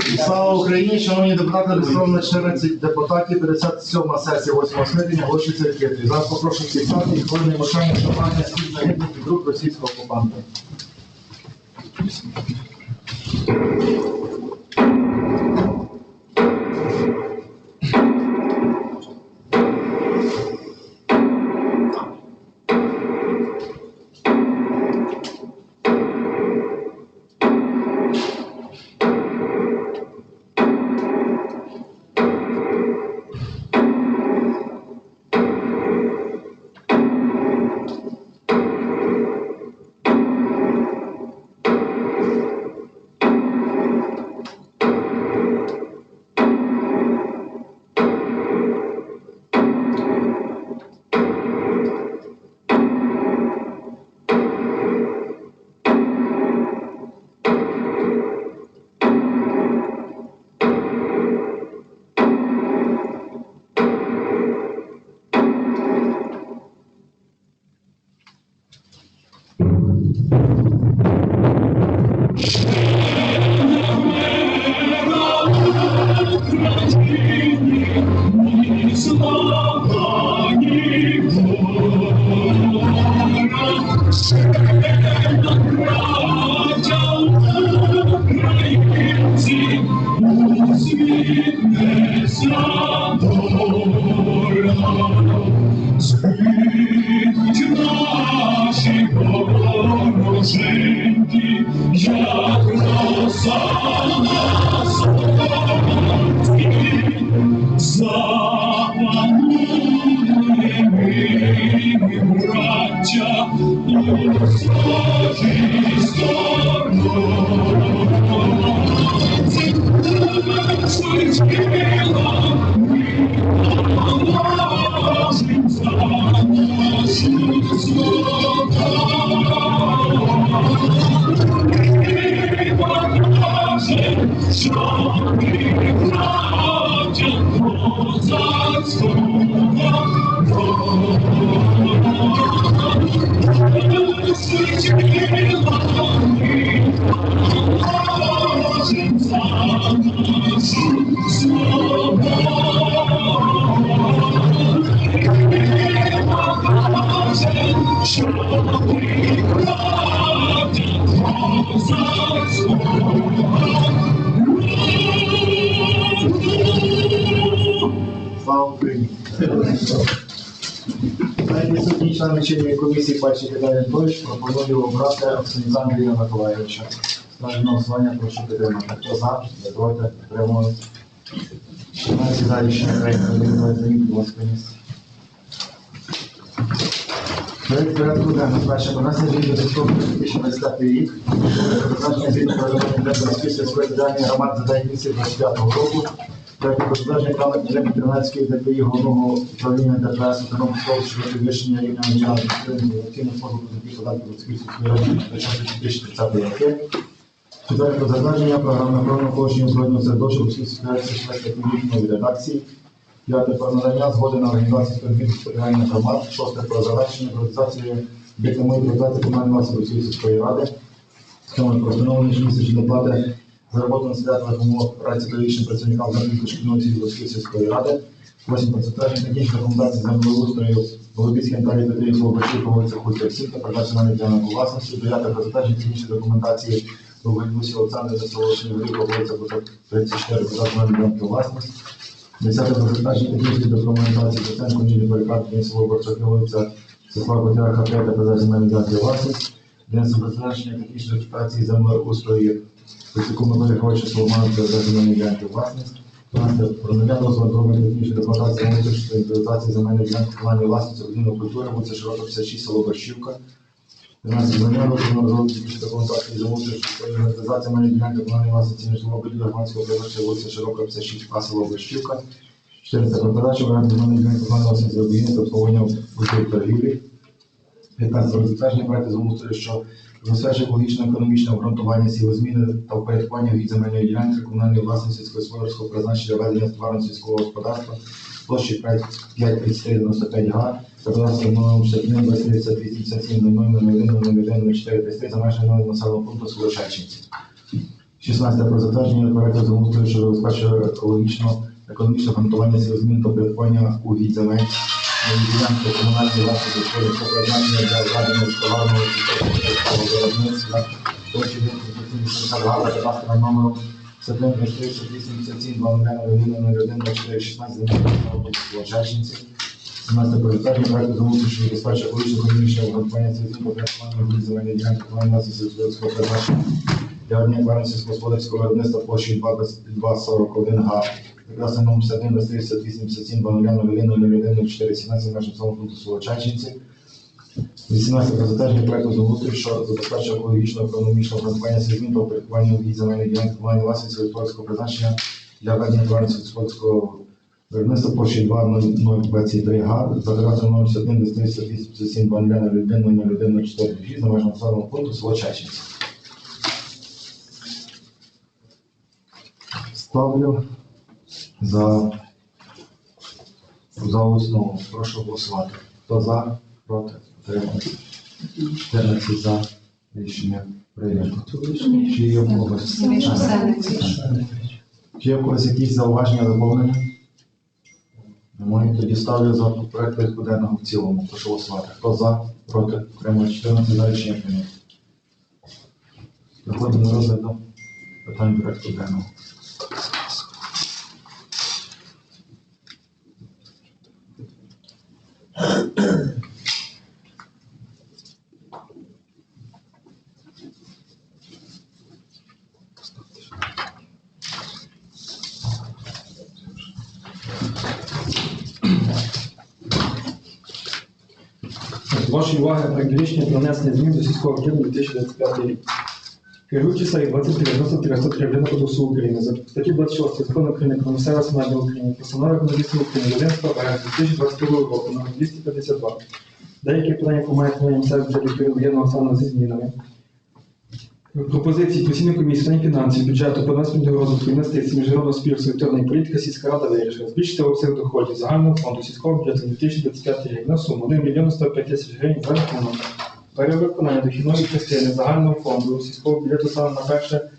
Слава Україні, шановні депутати, реєстровано 14 депутатів, 57 сесія 8 скликання, оголошується відкритою. Зараз попрошу підписати і хвилини мовчання шанування всіх загиблих від рук російського окупанта. Наші браття, у своїй стороні. Швидкіла ми положим за нашу свободу. І покажем, що ми браття козацького Слава! Найприсутній член вечірньої комісії Пальчик Віталій Анатолійович пропоную обрати Оксаніка Андрія Миколаївича. Ставлю на голосування, прошу підтримати. Хто за? Проти? Підтримують. Наразі за рішення проєкту будь ласка, місце. Проект порядку денного. Перше, змін до додаткових 2025 рік. Призначення до програми Дебрської сільської державної за 9 місяців 25 року. Плану підтримки Тернацької ДПІ головного управління ДПС Тернопільського щодо підвищення рівня національної підтримки оцінних служб позитивних податків Луцької сільської ради на 2030 роки. Четверте про затвердження програми охорони колишнього збройного середовища Луцької сільської ради нової редакції. П'яте про надання згоди на організацію співробітних спеціальних громад. Шосте про завершення приватизації об'єктами приватизації комунальної власності Луцької сільської ради. Сьоме про встановлення щомісячної доплати за роботу на святових умовах праці педагогічним працівникам шкільної цієї Луцької сільської ради. Восьме про затвердження технічної документації землеустрою Голубіцькій Анталії Петрівського Словобачів по вулиці Хутір Сім та передачі на ділянку власності. Дев'яте про затвердження технічної документації Довгодусі Олександр за село Шнігурів по вулиці Буток 34 передачі на ділянку власності. Десяте про затвердження технічної документації Доценко Нілі Перекарпені село Борчаки вулиця Сесла Котяха 5 та передачі на ділянку власності. Денис про затвердження технічної документації землеустрою Високу Миколі передачі на ділянку власність. 12. Про надання дозволу розроблення технічної документації на земельної ділянки комунальної власності будинку культури, вулиця Широка 56, село Борщівка. 13. Надання дозволу на розроблення технічної документації за внутрішньої інвентаризації земельної ділянки комунальної власності нежитлового будинку громадського призначення вулиця Широка 56, А, село Борщівка. 14. Про передачу в оренду земельної ділянки комунальної власності за та обслуговування будинку торгівлі. 15. Про затвердження проекту землеустрою, що забезпечує екологічно економічне обґрунтування сівозміни та впорядкування від земельної ділянки комунальної власності сільськогосподарського призначення ведення тварин сільського господарства площі 5,3395 га та кадастровим номером 61 257 00 01 04 за межами населеного пункту село Шевченці. 16 про затвердження проекту землеустрою щодо забезпечення екологічного економічного гарантування сил змін та порядкування у від земель ділянки комунальної власності щодо покладання для введення товарного сільськогосподарського виробництва площі 280 гала кадастра номером 738 Чеченці. 17 про затвердження проекту гарантування сил змін та порядкування у від земельної ділянки комунальної власності сільськогосподарського призначення для однієї сільськогосподарського виробництва площею 241 га. Прекрасний номер 71 238 77 0001 4 17 межам самого пункту село Чачинці. 18 про затвердження проекту землеустрою, що забезпечує екологічного економічного гарантування змін та упорядкування у земельної ділянки комунальної власності сільськогосподарського призначення для ведення акваріуму сільськогосподарського виробництва площі 20023 га. За адресою номер 71 238 77 0001 01 4 6 за межами населеного пункту село. Ставлю за, за основу. Прошу голосувати. Хто за, проти, утримався. 14 за. Рішення прийнято. Чи є в когось? Чи є в когось якісь зауваження доповнення? Немає. Тоді ставлю за проект порядку денного в цілому. Прошу голосувати. Хто за, проти, утримався. 14 за рішення прийнято. Переходимо до розгляду питань порядку денного. Вашої уваги проект рішення про внесення змін до сільського кодексу 2025 рік. Керуючи і 23 103 Ринок Кодексу України, за статті 26 Закону України про місцеве самоврядування України, постанови Кодексу України 11 березня 2022 року номер 252. Деякі питання по мають місцевих бюджетів воєнного стану зі змінами. Пропозиції постійної комісії питань фінансів, бюджету, податку розвитку інвестицій, міжнародного співпрацю, секторної політики, сільська рада вирішила збільшити обсяг доходів загального фонду сільського бюджету на 2025 рік на суму 1 мільйон 105 тисяч гривень за рахунок перевиконання дохідної частини загального фонду сільського бюджету саме на перше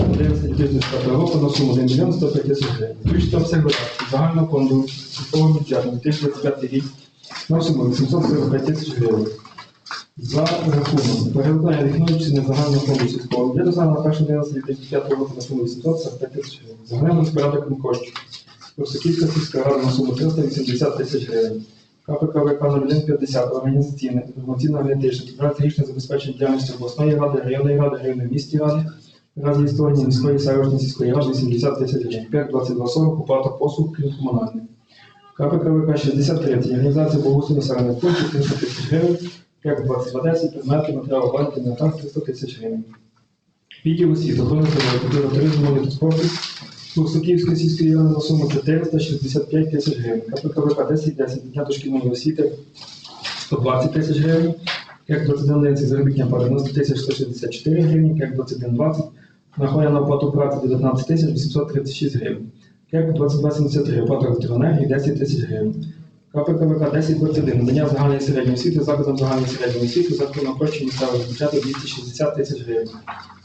11 2025 року на суму 1 мільйон 105 тисяч гривень. Збільшити обсяг видатків загального фонду сільського бюджету на 2025 рік на суму 845 тисяч гривень. За рахунок перевиконання дохідної частини загального фонду сільського бюджету саме на перше 11 2025 року на суму 845 тисяч гривень. Загальним розпорядком коштів. Росокільська сільська рада на суму 380 тисяч гривень. КПКВК 0150 організаційне, інформаційно аналітичне, стратегічне забезпечення діяльності обласної ради, районної ради, районної міській ради, раді історії міської селищної сільської ради 80 тисяч гривень, 52240 оплата послуг крім комунальних. КПКВК 63 організація благоустрою населених пунктів 300 тисяч гривень, КЕК 2210 предмети матеріалу банки на так 300 тисяч гривень. Відділ освіти, охорони культури, туризму, молоді спорту, Сурсуківської сільської ради на суму 465 тисяч гривень. КПКВК 1010 дня дошкільної освіти 120 тисяч гривень. Як 21 заробітня плата 90 тисяч 164 гривні, як 2120 Нахоя на оплату праці 19 тисяч 836 гривень. Як 2273 оплата електроенергії 10 тисяч гривень. КПКВК 1021 надання загальної середньої освіти закладам загальної середньої освіти за рахунок місцевого бюджету 260 тисяч гривень.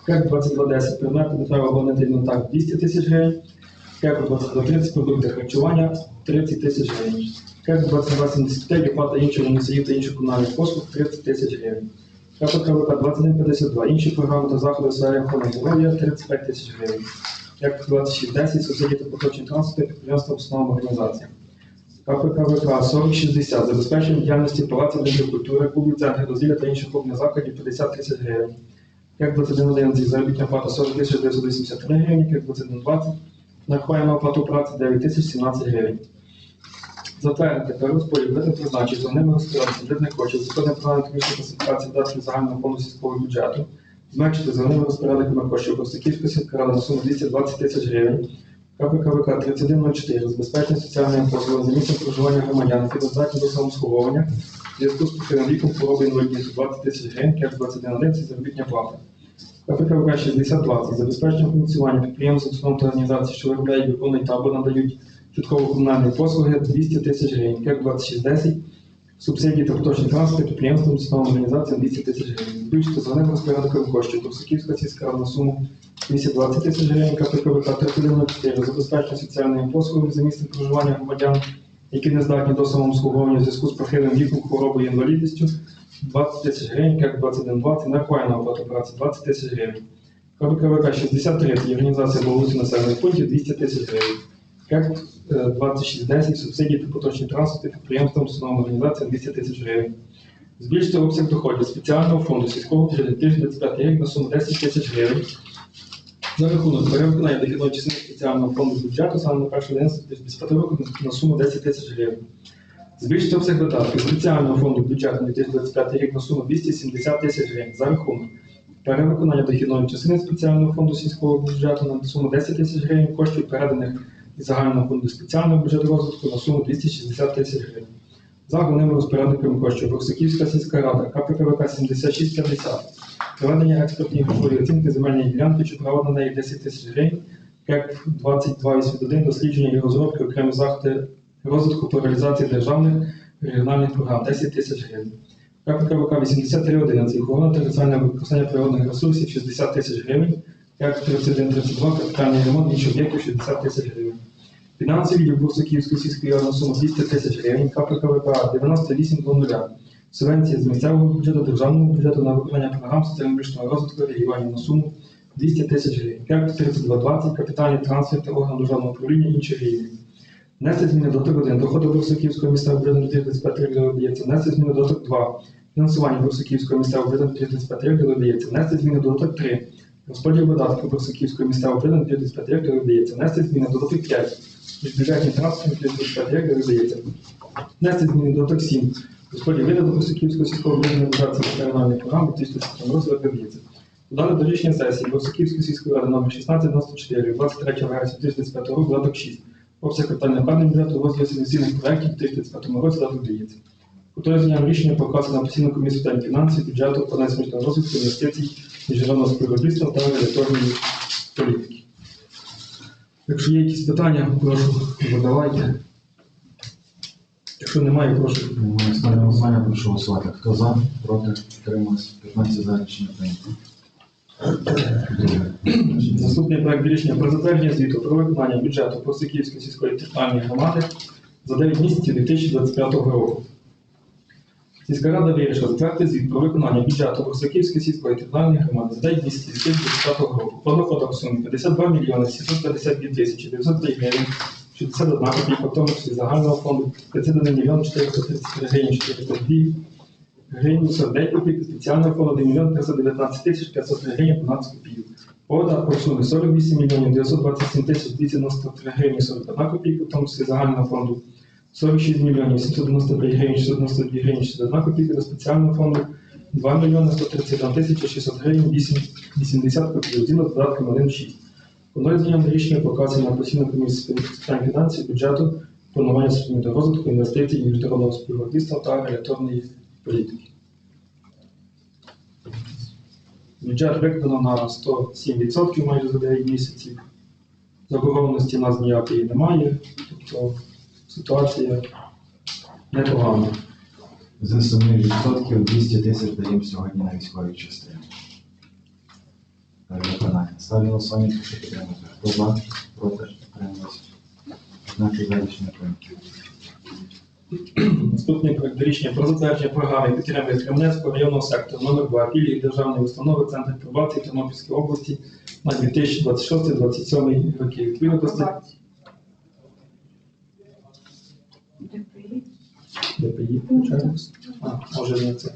КЕК 2210 предмети до треба оборонити інвентар 200 тисяч гривень. КЕК 2230 продукти харчування 30 тисяч гривень. КЕК 2275 оплата іншого місців та інших комунальних послуг 30 тисяч гривень. КПКВК 2152 інші програми та заходи у сфері охорони здоров'я 35 тисяч гривень. КЕК 2610 субсидії та поточні транспорти підприємства установам організаціям. КПКВК 4060 забезпечення діяльності будинків культури, клубів центрів дозвілля та інших клубних закладів 50 тисяч гривень. Як 2111 заробітня плата 40 983 гривень, як 2120 нарахування на оплату праці 9 тисяч 17 гривень. Затвердити перерозподіл видних призначень за ними розпорядці бюджетних коштів, законне плану технічної концентрації видатків загального фонду сільського бюджету, зменшити за ними розпорядниками коштів Костяківської сільської ради на суму 220 тисяч гривень. КПКВК 3104 забезпечення соціальної послуги за місцем проживання громадян, які доздатні до самосховування, в зв'язку з похилим віком хвороби інвалідністю 20 тисяч гривень, як 2111 заробітня плата. КПКВК 6020 забезпечення функціонування підприємств, установ та організацій, що виробляють, виконують та або надають житково-комунальні послуги 200 тисяч гривень, як 2610 субсидії та поточні транспорт підприємствам, установам організаціям 200 тисяч гривень. Збільшити за ним розпорядком коштів. Курсаківська сільська на суму 220 тисяч гривень, КПКВК 394 забезпечення соціальними послугами за місцем проживання громадян, які не здатні до самообслуговування в зв'язку з похилим віком, хворобою і інвалідністю, 20 тисяч гривень, КЕК 2120, нарахування оплату праці 20 тисяч гривень. КБКВК 63, це організація благоустрою населених пунктів 200 тисяч гривень. Е, 2610, субсидії та поточні транспорти підприємствам, установам організаціям 200 тисяч гривень. Збільшити обсяг доходів спеціального фонду сільського бюджету 2025 рік на суму 10 тисяч гривень. За рахунок перевиконання дохідної частини спеціального фонду бюджету саме на перший день 2025 року на суму 10 тисяч гривень. Збільшити обсяг видатків спеціального фонду бюджету на 2025 рік на суму 270 тисяч гривень за рахунок перевиконання дохідної частини спеціального фонду сільського бюджету на суму 10 тисяч гривень, коштів переданих із загального фонду спеціального бюджету розвитку на суму 260 тисяч гривень. За головними розпорядниками коштів Роксаківська сільська рада, КПКВК 7650, проведення експертної грошової оцінки земельної ділянки чи право на неї 10 тисяч гривень, КЕК 2281, дослідження і розробки окремі заходи розвитку по реалізації державних регіональних програм 10 тисяч гривень. КПКВК 8311, охорона та використання природних ресурсів 60 тисяч гривень, КЕК 3132, капітальний ремонт інших об'єктів 60 тисяч гривень. Фінансовий відділ Бурсаківської сільської ради суму 200 тисяч гривень, КПКВК 9800. Субвенція з місцевого бюджету, державного бюджету на виконання програм соціально-економічного розвитку регіонів на суму 200 тисяч гривень. КЕК 3220, капітальний трансфер та орган державного управління інших рівнів. Внести зміни до ТОК 1, доходи Бурсаківського місцевого бюджету на 2025 рік додається. Внести зміни до ТОК 2, фінансування Бурсаківського місцевого бюджету на 2025 рік додається. Внести зміни до 3, розподіл видатків Бурсаківського місцевого бюджету на 2025 рік додається. Внести зміни до ТОК 5, бюджетні трансфери на 2025 рік додається. Внести зміни до ТОК 7, розподіл сільського бюджету на реалізацію регіональної програми 2025 року додається. Дане до рішення сесії Бурсаківської сільської ради номер 1694 23 вересня 2025 року даток 6. Обсяг капітальних планів бюджету розвитку інвестиційних проєктів у 2025 році даток дається. Утвердженням рішення показано на постійну комісію питань фінансів, бюджету, економічного розвитку, інвестицій, міжнародного співробітництва та регуляторної політики. Якщо є якісь питання, прошу задавайте. Якщо немає, прошу. Немає ставлю голосування, прошу голосувати. Хто за, проти, утримався, 15 за рішення прийнято. Наступний проект рішення про затвердження звіту про виконання бюджету Просиківської сільської територіальної громади за 9 місяців 2025 року. Сільська рада вирішила затвердити звіт про виконання бюджету Просиківської сільської територіальної громади за 9 місяців 2025 року. По доходах в сумі 52 мільйони 752 тисячі 903 гривень 61 копійка, в тому числі загального фонду 31 мільйон 433 гривень 402 гривень 49 копійок, спеціального фонду 1 мільйон 319 тисяч 503 гривень 12 копійок. По видатках в сумі 48 мільйонів 927 тисяч 293 гривні 41 копійка, в тому числі загального фонду 46 мільйонів 795 гривень 692 гривні 61 копійка, до спеціального фонду 2 мільйони 131 тисяча 600 гривень 8, 80 копійок, згідно з додатком 1,6. Понадання рішення показує на постійну комісію з питань фінансів, бюджету, планування суспільного розвитку, інвестицій, міжнародного співробітництва та регуляторної політики. Бюджет виконано на 107% майже за 9 місяців. Заборгованості нас ніякої немає, тобто ситуація непогана. З 7% 200 тисяч даємо сьогодні на військовій частині. Перевиконання. Ставлю на голосування, прошу підтримати. Хто за, проти, утримався. 15 за рішення прийнято. Наступний проект рішення про затвердження програми підтримки Кремлівського районного сектору номер 2 пільги державної установи Центр пробації Тернопільської області на 2026-2027 роки. Відповідно до статті ДПІ. А, може не це.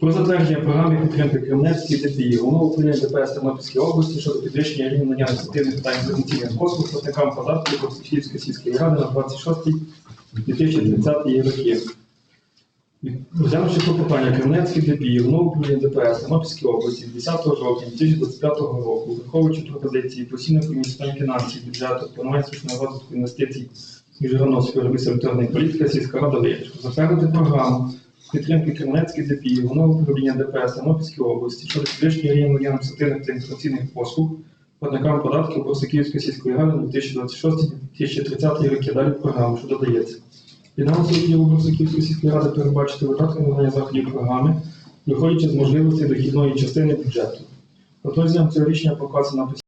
Про затвердження програми підтримки Кремлівської ДПІ. Головного управління ДПС Тернопільської області щодо підвищення рівня надання адміністративних питань інформаційних послуг платникам податків Костянтинівської сільської ради на 26-2030 роки. Розглянувши клопотання Кремлівської ДПІ, головного управління ДПС Тернопільської області 10 жовтня 2025 року, враховуючи пропозиції постійної комісії питань фінансів, бюджету, планування розвитку інвестицій співробітництва електронної політики, сільська рада вирішила затвердити програму підтримки Кремлецької ДПІ, головного управління ДПС Тернопільської області щодо підвищення рівня адміністративних та інформаційних послуг платникам податків Борсаківської сільської ради на 2026-2030 роки. Далі програми, що додається. Фінансовий відділ Борсаківської сільської ради передбачити видатки на надання заходів програми виходячи з можливостей дохідної частини бюджету. Протягом цього рішення показано